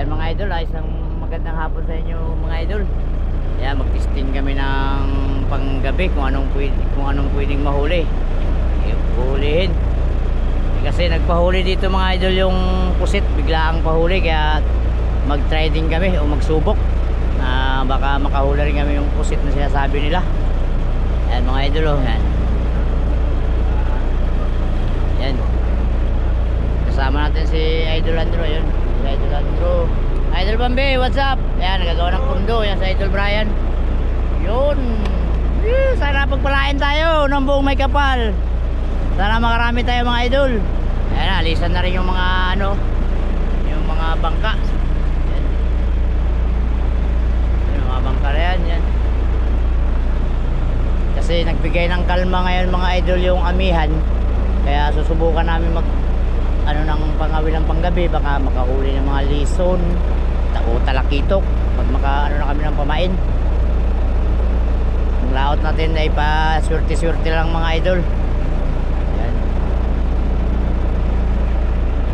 Yan mga idol, ay isang magandang hapon sa inyo mga idol. Yan, mag-testing kami ng panggabi kung anong pwede, kung anong pwedeng mahuli. Hulihin. Eh, Kasi nagpahuli dito mga idol yung pusit, bigla ang pahuli kaya mag-try din kami o magsubok na baka makahuli rin kami yung pusit na sinasabi nila. Yan mga idol oh, yan. Yan. Kasama natin si Idol Andro, yun. Idol Andro. Idol Bambi, what's up? Ayan, nagagawa ng pundo. Yan si Idol Brian. Yun. Sana pagpalain tayo ng buong may kapal. Sana makarami tayo mga idol. Ayan, alisan na rin yung mga ano, yung mga bangka. Yan. Yung mga bangka na yan, yan. Kasi nagbigay ng kalma ngayon mga idol yung amihan. Kaya susubukan namin mag ano ng pangawil ng panggabi baka makahuli ng mga lison o talakitok pag maka ano na kami ng pamain. Ang laot natin ay pa swerte swerte lang mga idol. Yan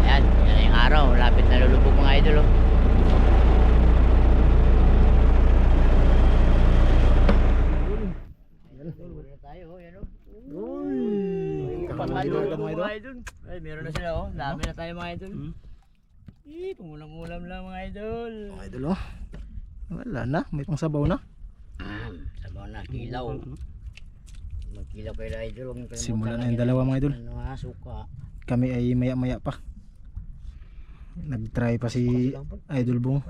yan yan yung araw lapit na lulubog mga idol oh. Huli na tayo, oh, yan oh. Uy! Kamay-idol ka, mga idol. Ay, meron na sila oh. Dami na tayo mga idol. Eh, pangulam-ulam lang mga idol. Mga idol oh. Wala na, may pang sabaw na. Sabaw na, kilaw. Magkilaw kayo na idol. Huwag niyo kalimutan Simulan na yung dalawa, mga idol. Ano ha, suka. Kami ay maya-maya pa. Nag-try pa si Idol Bong.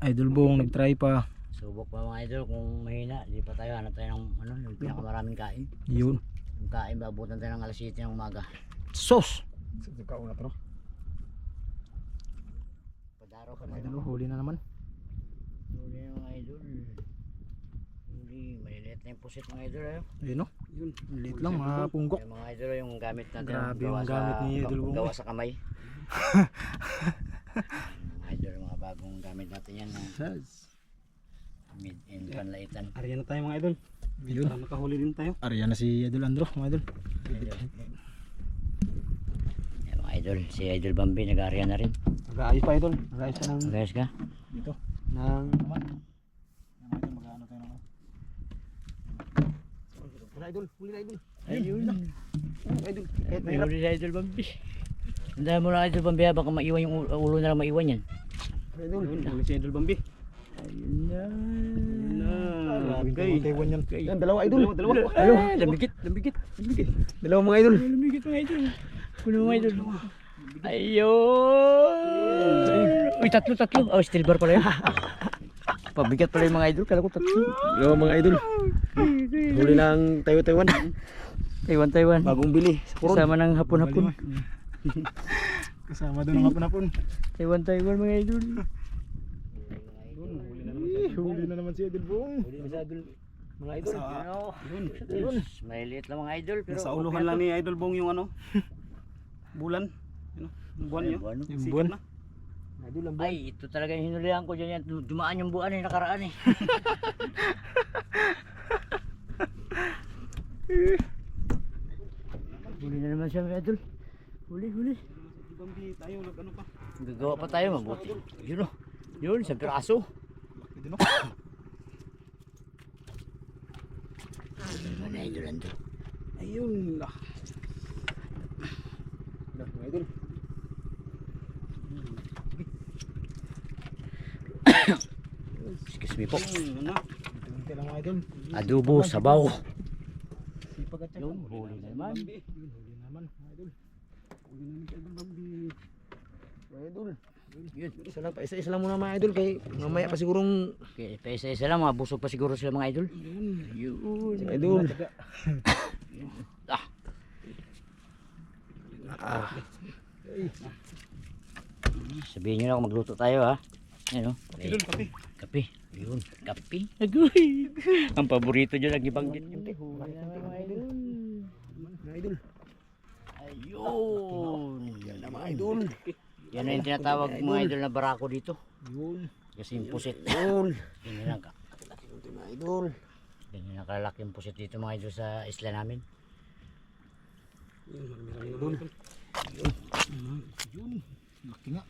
Idol Bong nag-try pa. Subok pa mga idol kung mahina. Di pa tayo, hanap tayo ng ano, yung pinakamaraming kain. Yun. Yung kain, babutan tayo ng alas 7 ng umaga. Sos! Padaro ka na idol huli na naman. Huli na mga idol. Huli, maliliit na yung pusit mga idol. Ayaw. Ayun oh. Yun. Liit lang mga punggok. Yung mga idol yung gamit natin. Grabe yung sa- gamit ni Idol Bong. Gawa sa kamay. mga idol, mga bagong gamit natin yan. na Mid in panlaitan. Ariyan na tayo mga idol. Yun. Para makahuli din tayo. Ariyan na si Idol Andro mga idol. Yan, mga idol, si Idol Bambi nag-aarya na rin. Nag-aayos pa idol. Nag-aayos pa ng... Guys ka? Dito. ng... Mag-ano tayo naman. Wala idol. Huli na idol. Ayun. Idol. May Kahit mahirap. huli si Idol Bambi. Tandaan mo lang Idol Bambi ha, baka maiwan yung ulo ulo na lang maiwan yan. Idol. Huli si idol Bambi. Ayun na. Okay. Taiwan yan. Yan, dalawa idol. Dalawa. dalawa. Ano? Lamigit, lamigit, lamigit. Dalawa mga idol. Lamigit mga idol. Kuno mga idol. Ayun. Uy, tatlo, tatlo. Oh, steel bar pala yun. Pabigat pala yung mga idol. Kala ko tatlo. Dalawa mga idol. Huli ng tayo Taiwan. Taiwan, Taiwan. Bagong bili. Kasama ng hapon-hapon. Kasama doon ng hapon-hapon. Taiwan, Taiwan mga idol. Huli na naman si Idol Bong. Huli na si idol. Mga idol. Yun. Maliliit lang mga idol. Pero Sa uluhan lang ni idol Bong yung ano. Bulan. Ano? Buwan niyo. Buwan. Yung buwan. na. Idol ang Ay, ito talaga yung hinulihan ko dyan yan. Dumaan yung buwan eh, nakaraan eh. huli na naman siya mga idol. Huli, huli. Bambi tayo nag ano pa. Gagawa pa tayo mabuti. Yun o. Yun, sa piraso. Laki din oh. Ano na idol ando. Ayun. Ah. Dah, mga idol. Excuse me po. Hmm. Adobo, sabaw. Sipag at Yun, huli na naman. Huli naman idol. Huli na ni idol idol. Yun. Isa lang pa, isa-isa lang muna mga idol kay mamaya pa sigurong Okay, pa isa-isa lang, mga busog pa siguro sila mga idol. Yun. Mga idol. Ah. Sabihin nyo na kung magluto tayo ha. Yan o. Idol, kape. Kape. Yun. Kape. Agoy. Ang paborito dyan, nagibanggit yun. Mga idol. Ayun. Yan na mga idol. Yan ang tinatawag mga idol na barako dito. Yun. Kasi yung pusit. Yun. Ganyan ang kakalaki dito mga idol. Ganyan ang kakalaki yung pusit dito mga idol sa isla namin. Yun, marami naman. Yun. Yun. Laki nga.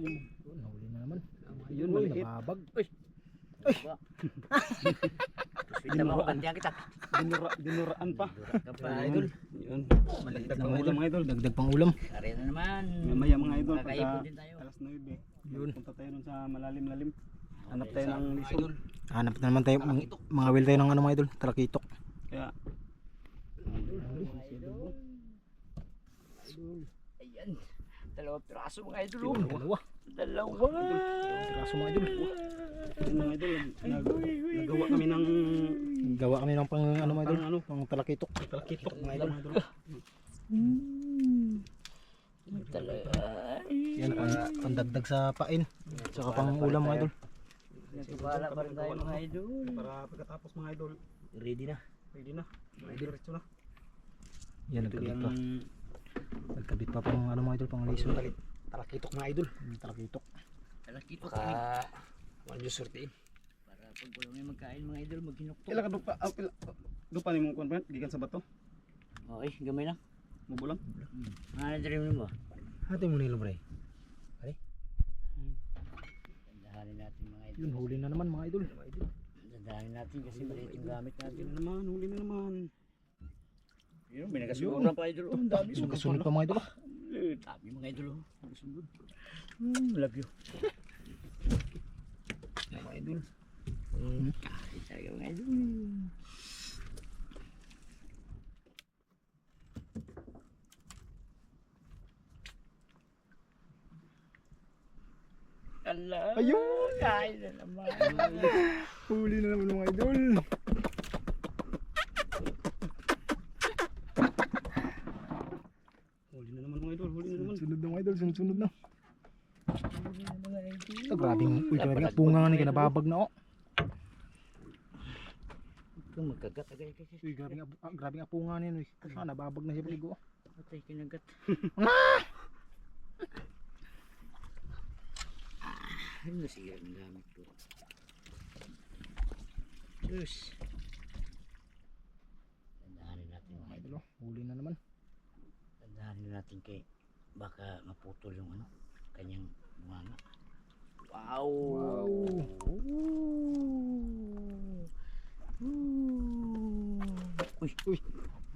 Yun, huli na naman. Yun, maliit. Nababag. Ay! Ay! Binigyan kita. Dinura, dinuraan pa. Dura ka pa, idol. Yun. Malagdag Mga pang idol, mga idol. Dagdag pang ulam. Kari na naman. Mamaya mga idol, pagka din tayo. alas 9. Yun. Punta tayo dun sa malalim-lalim. Hanap tayo ng lisod. Hanap na naman tayo mga, mga will tayo ng ano mga idol. Talakitok. Kaya, Ayan. Dalawang piraso mga idol. Dalawa. Dalawa. Kaso mga idol. yun mga idol, nag, nagawa kami ng Gawa kami ng pang ano mga idol. Pang ano? Pang talakitok. talakitok mga idol. Talaga. Yan pang, pandagdag sa pain. Saka pang ulam mga idol. Nagkabala pa rin tayo mga idol. Para pagkatapos mga idol, Ready na. ready na. Diretso na. Yan nagkabit pa. Nagkabit pa pang ano mga idol. Pang liso. Talakitok mga idol. Talakitok. Talakito Baka kami. Wala yung sorti. Para pag wala may magkain mga idol, maghinukto. Ila ka dupa, ah, ila, dupa ni mong konfront, gikan sa bato. Okay, gamay lang. Mubulang. Ano dream mo? Hati mo na ilo pre. Tandahanin natin mga idol. Yun huli na naman mga idol. Tandahanin natin kasi maliit yung gamit Huli natin. na naman, huli na naman. Yun, may nagasuran pa idol. Oh, ang dami. Sunod pa mga idol. ah. Dami mga idol. oh. Nagsunod. Hmm, love you. Mga idol. Kahit talaga mga idol. Ayun! kain na naman. Huli na naman mga idol. Huli na naman mga idol, huli na naman. Sunod na mga idol. Sunod na. Na. Ito grabing uy grabe nga punga nga ni kinababag na oh. Ito magkagat agay kasi. Uy grabe nga ah, grabe nga punga niyan uy. Ah nababag na siya paligo. oh. Patay kinagat. Ay, nasira ang gamit ko. Diyos. Tandahanin natin mga idol. oh. Huli na naman. Tandahanin natin kay baka maputol yung ano, kanyang bunganga. Wow! Wow. Ooh. Ooh. Uy, uy.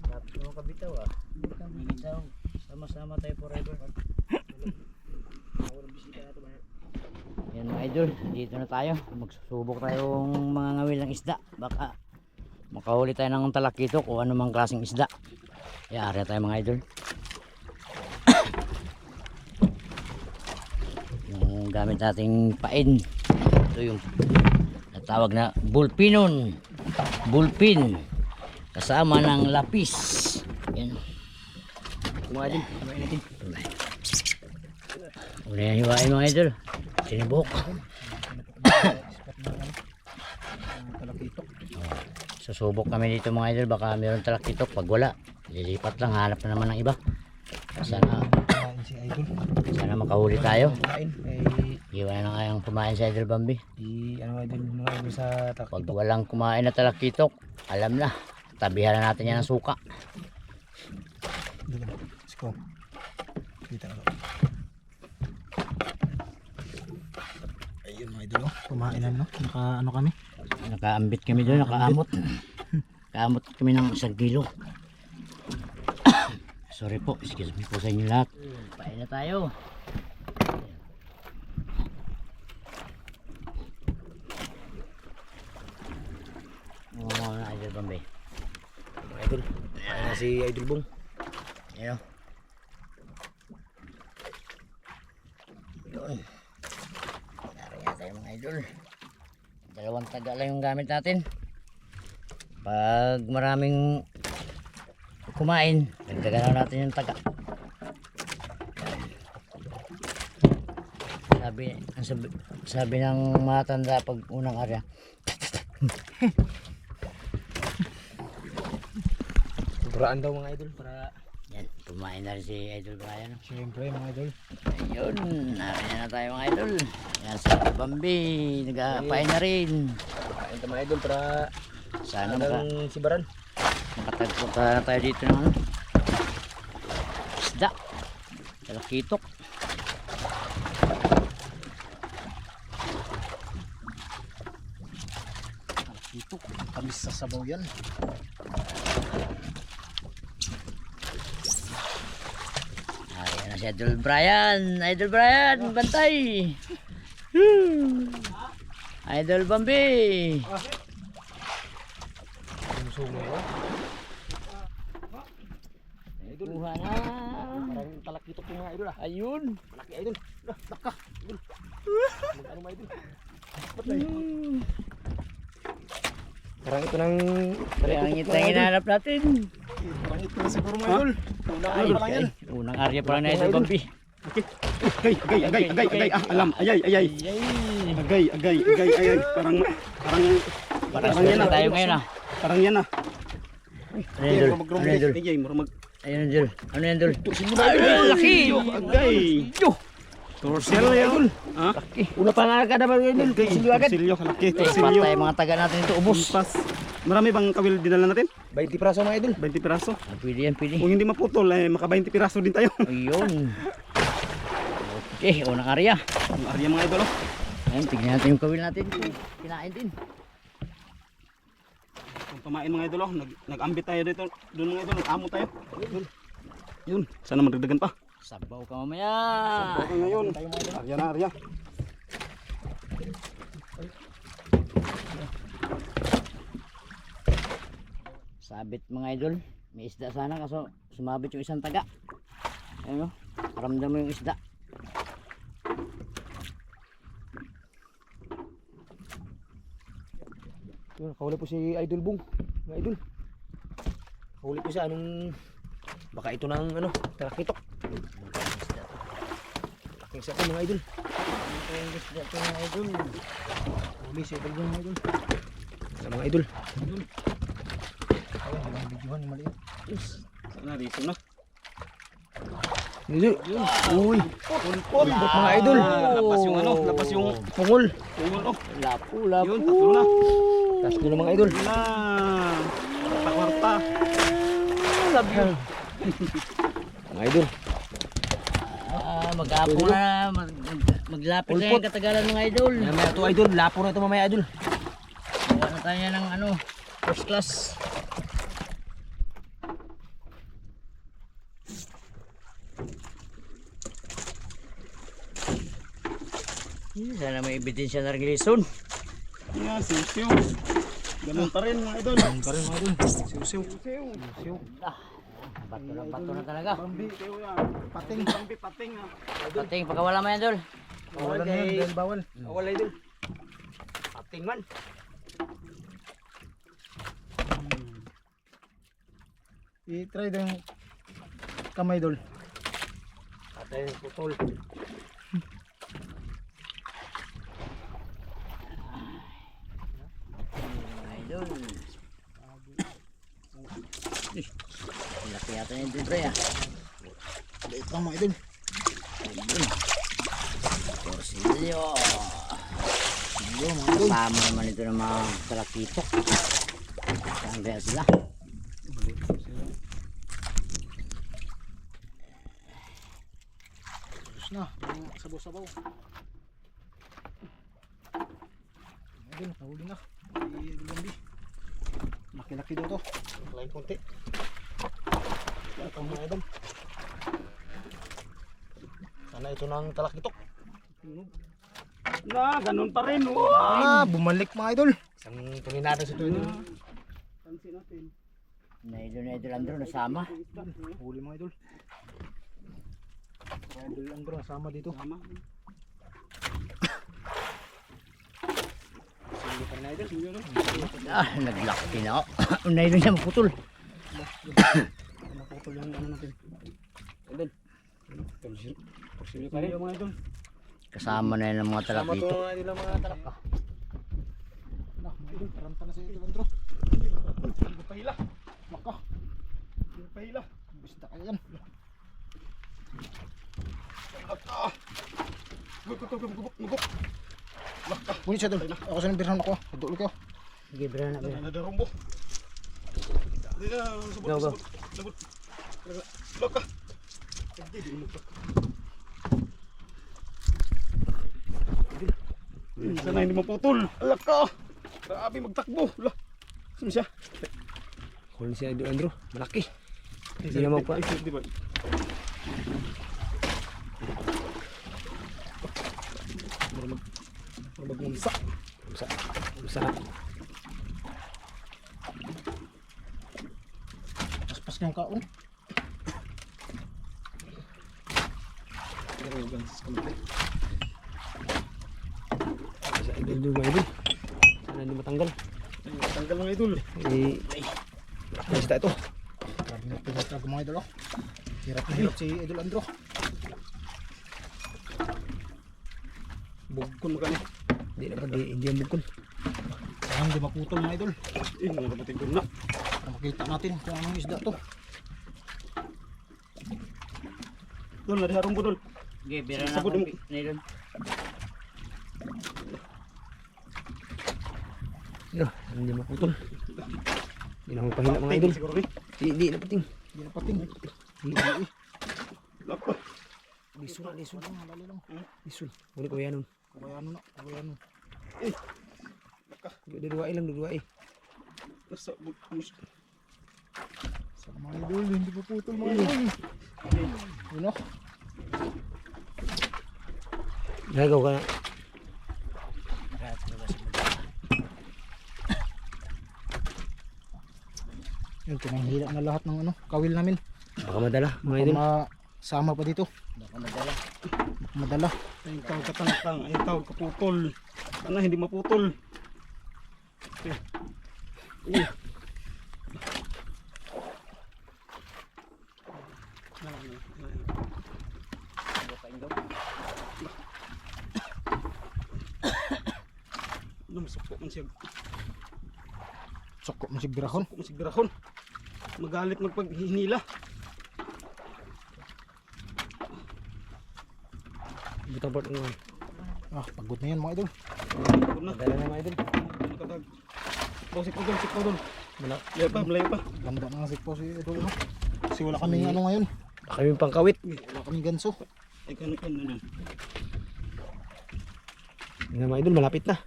Dapat naman kabitaw ah. Kabitaw. Sama-sama tayo forever. Yan mga idol, dito na tayo. Magsusubok tayong mga ngawil ng isda. Baka makahuli tayo ng talakitok o anumang klaseng isda. Yari tayo mga idol. yung gamit nating pain. Ito yung natawag na bulpinon. Bulpin. Kasama ng lapis. Yan. Mga idol. Kumain natin. Una yan hiwain mga idol. Sinibok. Susubok kami dito mga idol. Baka mayroon talakitok. Pag wala, lilipat lang. Hanap na naman ng iba. Sana, Kumain si idol. sana makahuli tayo. Kumain. Eh Iwan na kayang kumain sa idol Bambi. di ano idol mga idol sa Pag talakitok. walang kumain na talakitok, alam na. Tabihan na natin yan ng suka. Dito. Let's go. Kita na. Ayun mga idol oh. Kumain na no. Naka ano kami. Nakaambit kami doon, nakaamot. Nakaamot kami ng isang kilo. Sorry po, excuse me po sa inyo lahat. Pain na tayo. Oo, na idol. Mga idol. Kumain na si idol Bong. Ayan. Yun. Yari nga tayo mga idol. Dalawang taga lang yung gamit natin. Pag maraming kumain, dagdagan na natin yung taga. Sabi, sabi, sabi ng matanda pag unang arya, Sobraan daw mga idol para yan, kumain na rin si Idol Brian. siyempre mga idol. Ayun, narin na tayo mga idol. Yan sa Bambi, nag-apain na rin. Kain mga idol para Sana maka, sibaran. Makatagpo ka na tayo dito ng ano. Isda. Talakitok. Ito, tamis. Sasabaw yan. Ayan na si Idol Brian. Idol Brian, bantay. Idol Bambi. Yung sumo ko. Kuha na. Parang talakitok yung mga idol ah. Ayun. Malaki idol. Lah, laka. Idol. Mag ano mga idol. Hmm. Parang ito ng Kaya ang ito ang hinahanap natin. Parang ito na siguro mga idol. Unang Ay, ano pa lang yan. unang arya pa lang na Idol Bambi. Agay, agay, agay, agay, agay. Ah, alam. Ayay, ayay. Ay, Agay, agay, agay, ayay. Parang, parang, parang parang yan swerte ah. tayo ngayon ah. Parang yan ah. Ano yan, Dol? Ano yan, Dol? Ayay, murag Ayun yan, Dol. Ano yan, Dol? Ay, laki! Agay. Torsil yan, Dol. Ha? Una pa nga ka naman ngayon, Agay, torsilyo, laki, torsilyo. patay mga taga natin ito, ubos. Pas. Marami bang kawil dinala natin? 20 praso mga idol. 20 piraso. Ah, pwede yan, pwede. Kung hindi maputol, eh, maka 20 piraso din tayo. Ayun. Okay, unang arya. Ang arya mga idol, oh. Ayun, tignan natin yung kawil natin. Kinain din. Kung pamain mga idol, oh. Nag, nag-ambit tayo dito. Doon mga idol, nag-amo tayo. Yun. Yun. Sana madagdagan pa. Sabaw ka mamaya. Okay ngayon. Arya na, arya. Sabit mga idol. May isda sana kaso sumabit yung isang taga. Ayun o. Ramdam mo yung isda. Yun, kahuli po si Idol Bung. Mga idol. Kahuli po siya anong baka ito ng ano, talakitok. Laking siya po mga idol. Ito yung isda ito mga idol. Huli si Idol Bung mga idol. Sa mga idol. Idol. Videohan yung maliit. Sana dito na. Idol. Uy. Pulpot mga idol. Lapas yung ano, lapas yung Pungol. tungol, oh. Lapu, lapu. Yun, tatlo na. Tapos ko mga idol. Na. Kwarta-kwarta. Mga idol. Ah, mag-apo na. Mag, mag- maglapit na yung katagalan mga idol. Mamaya ito idol. Lapo na ito mamaya idol. Gawa na tayo ng ano, first class. Sana may ebidensya na relasyon. Yan, siw-siw. Ganun pa rin mga idol. Ang karin mga idol. Siw-siw. Siw. Ah, bato na bato na talaga. Bambi, kayo yan. Pating, bambi, pating. ah. Pating pagkawala mo yan, Dol. Bawalan na yan. Dahil bawal. Awal idol. Pating man. I-try daw yung kamay idol. Patay putol. Idol. Eh, Laki yata yung dito ya. Ito mga idol. Ayun. Porsilyo. Iyo mga idol. Tama naman ito ng Saan kaya sila? Tapos na. Sabaw-sabaw. Idol. Nahuli na. Bambi. Laki-laki daw to. Lain konti. Ito mga idol. Sana ito ng talakitok. Na, ganun pa rin. Wow. Ah, bumalik mga idol. Natin si Idol. Pansin natin. Na idol na idol Andro nasama. Huli mga idol. Idol ang bro, sama dito. Tama. Sige pa rin idol. Ah, naglaki na ako. na idol niya maputol. Naputol yung ano natin. Idol. Mga. Kasama na yan ng mga Sama to talakitok. mga idol ang mga talaka. Nah, paranta na si Idol Andro. Hindi pa hila. Maka. Hindi pa hila. Bista ka yan. Ah. Guguk, guguk, guguk, guguk. Punit siya idol. Ako sa nabirhan ako. Idol ko. Sige, bro na bro. Ada ada rombo. Hindi na, subot, Go, go. Loka. Hindi, di mo Sana hindi maputol. Alak ka. Grabe magtakbo. Lah. Sino siya? Huli si Idol Andrew. Malaki. Hindi na magpa. Di ba? Magmumsa. Mumsa. Mumsa. Paspas niyang kaon. Pero gansis ka natin. Sa Idol Andrew mga Idol. Sana hindi matanggal. Tanggal mga idol. Eh, Basta ito. Grabe na pinagkag mga idol oh. Hirap na hirap si Idol Andro. Bugkon mo kani. Hindi na pa, di, hindi ang bukol. Kaya hindi maputol mga idol. Eh, mga kapatid ko na. Para makita natin kung anong isda to. Dol, nariharong ko dol. Okay, bira na Sabot ako. mo. Nilon. Ano, hindi maputol. Hindi na magpahila mga idol. Ni. Di, di na pating. Hindi na pating. Lako. Lisun na, lisun. Dali lang, dali lang. Lisun. Muli ko yan nun. Kabayano na, kabayano. Duduwai lang, duduwai. Nasa bugkon. Sa mga idol, hindi paputol mga idol. Yun oh. Nagaw ka na. Yun, pinanghila na lahat ng ano, kawil namin. Baka madala mga Baka idol. masama pa dito. Baka madala. Baka Madala. Ay, tawag katangtang. Ay, tawag kaputol. Sana hindi maputol. Eh. Eh. Ano, masukpo man siya. Soko mo si Birahon. Masukpo man siya grahon. Magalit magpaghinila. Butang part ng Ah, pagod na yan mga idol. Ako na. Madala na mga idol. Oh, sikpo doon, sikpo doon. Wala. Malayo pa, malayo pa. Ganda ng sikpo si idol. No? Kasi wala kaming ano ngayon. Baka yung pangkawit. Wala kaming ganso. Ay, kano na. Yan mga idol, malapit na.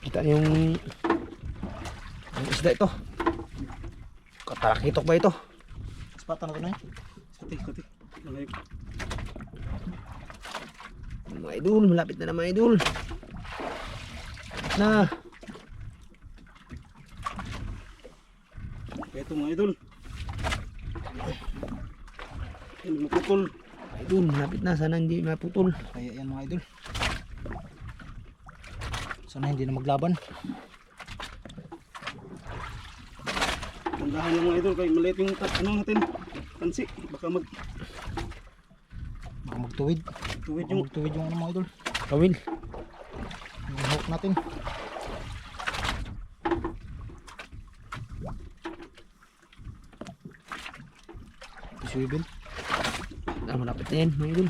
Kita yung ang isda ito. Katarakitok ba ito? Spata na ito na yun. Kati, kati. Malayo. Mga idol, malapit na na mga idol. Na. Ito mga idol. Hindi maputol. Mga idol, malapit na. Sana hindi maputol. Kaya yan mga idol. Sana hindi na maglaban. Tandahan lang mga idol kay maliit yung ano natin. Pansi. Baka mag Baka magtuwid. tuwid Baka yung magtuwid yung ano mga idol. Kawil. Yung hook natin. Swivel. Ah, malapit na yan mga idol.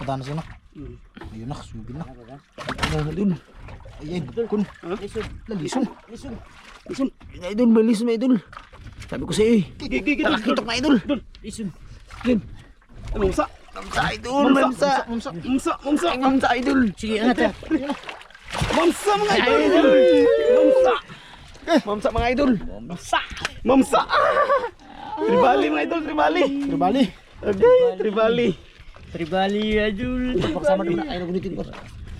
Pata na siya na. Hmm. Ayun na, swivel na. Mga idol. Ayan, kun. Lison. Lalisong. Lison. Listen. Mga idol, malis mga idol. Sabi ko sa iyo eh. Gigi, gigi, dol, Talakitok dol. mga idol. Lison. Yun. Ano, mamsa? Mamsa idol, mamsa. Mamsa. Mamsa, mamsa. Ay, mamsa idol. Sige, angat ha. Mamsa mga idol. Mamsa. Mamsa mga idol. Mamsa. Mamsa. Tribali mga idol, tribali. Tribali. Okay, tribali. Tribali, idol. Pagsama doon na. Ay, nagulitin ko.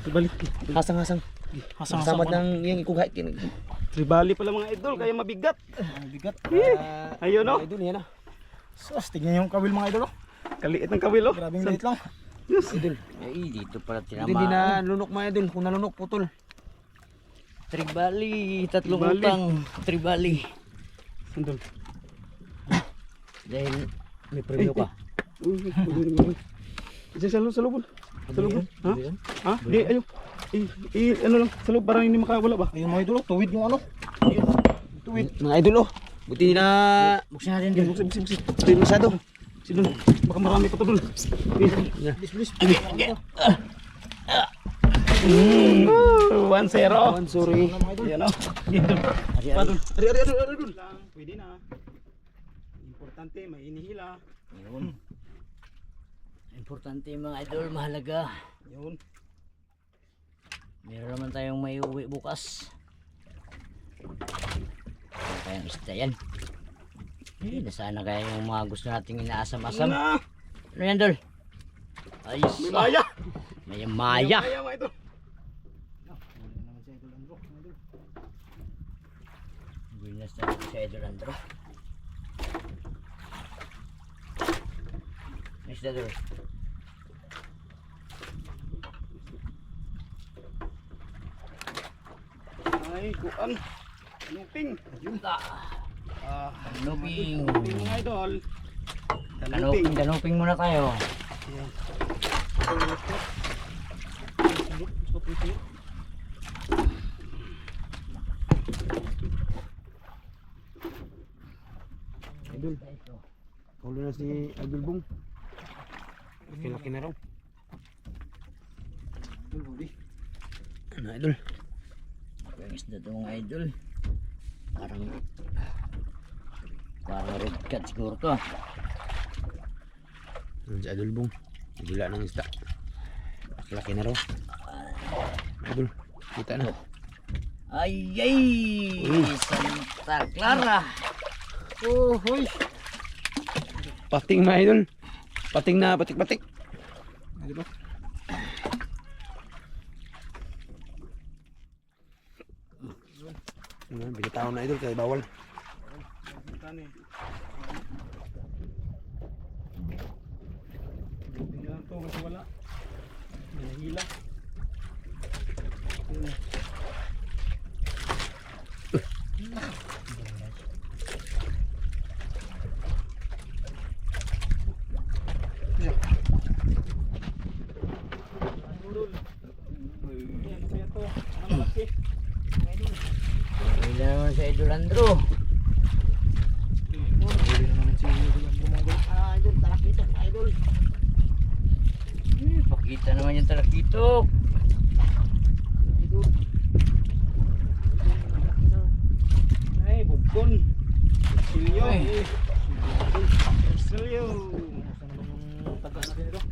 Tribali. Hasang-hasang. Hasang. ng yung ikughait. Tribali pala mga idol, kaya mabigat. Ang bigat. Ayun oh. Idol, yan ah. Sus, tignan yung kawil mga idol. oh. Kaliit ng kawil oh. Grabing liit lang. Idol. Ay, dito pala Hindi, hindi tinamaan. na lunok mga idol. Kung nalunok, putol. Tribali, tatlong Tribali. utang. Tribali. Sandal. Dahil may premyo ka. Uy, uy, uy, uy. Isa sa loob, sa loob. Ha? Ha? Di, ayo. I, i, ano lang, sa loob, parang hindi makawala ba? Ayun mga idol, oh, tuwid yung ano. Tuwid. Mga idol oh. Buti na Buksan natin dun. buksin, buksin, buksin. tuwid masyado. Si Dun. Baka marami pa to Dun. Bilis, bilis. Mm. 1-0. One, sorry. Yan o. Dun. Ari, ari, ari, ari, Dun. Lang, pwede na. Importante, may inihila. Yun. Importante mga idol, mahalaga. Yun. Meron naman tayong may uwi bukas. Ano kayang isda yan? Eh, nasaan na kaya yung mga gusto nating inaasam-asam? Na. Ano yan, Dol? Ayos. May maya. May maya. May maya idol. Huli na si Idol Andro. Binas na ito si Idol Andro. May isda, Dol. Ay, kuan. Luping. Yun ta. Ah, Kanuping. luping mga idol. Kanuping, kanuping muna tayo. Ito. Idol. Huli na si Idol Bong. Laki-laki na raw. Idol, huli. Ano idol? Yung isda to mga idol. Parang parang red cat siguro to ah. Ano si Idol Bong? Gila ng isda. Laki na raw. Idol, kita na. Ay ay! Santa Clara! Oh, hoy. Pating mga idol. Pating na patik-patik. Idol, oh. Ano, binitawan na idol kaya bawal. Na lang to kasi wala. Nahila. Yan, masaya to. Ang malaki. Hindi na naman si Idol Andro. Huli na naman si Idol ang gumagawa. Ah, Idol, talakitok, Idol. Eh, pakita naman yung talakitok. Idol. Ay, bugkon. Silyo. Ay. Silyo. Saan naman yung taga natin ito?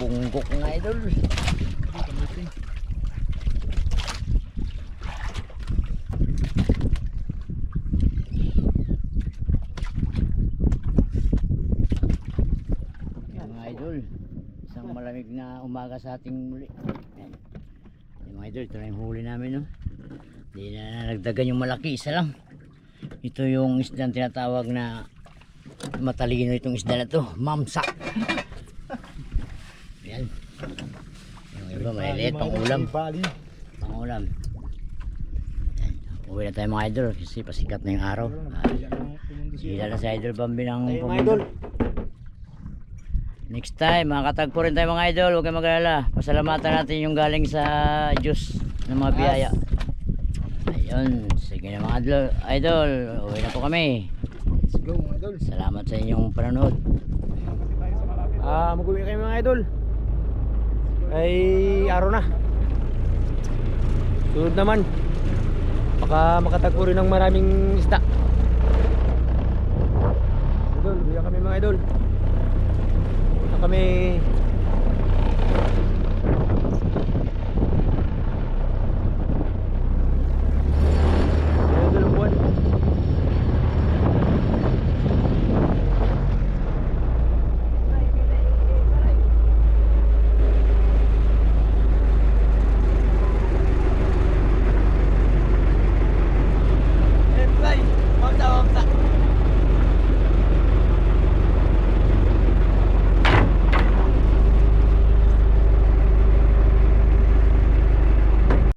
Bunggok nga, Idol. Yan mga idol, isang malamig na umaga sa ating muli. Yan. Mga idol, ito na yung huli namin. No? Hindi na nagdagan yung malaki, isa lang. Ito yung isda na tinatawag na matalino itong isda na to, mamsak. Yan. Yung iba maliliit, pang ulam. Pang ulam. Yan. Uwi na tayo mga idol kasi pasikat na yung araw. Ah, sila na si Idol Bambi ng pumunta. Next time, makakatagpo rin tayo mga idol. Huwag kayong mag-alala. Pasalamatan natin yung galing sa Diyos ng mga biyaya. Ayun. Sige na mga idol. Idol, uwi na po kami. Let's go mga idol. Salamat sa inyong panonood. Ah, mag-uwi kayo mga idol. Ay, araw na. Sunod naman. Baka makatagpo rin ng maraming isda. Idol, uwi na kami mga idol. Punta kami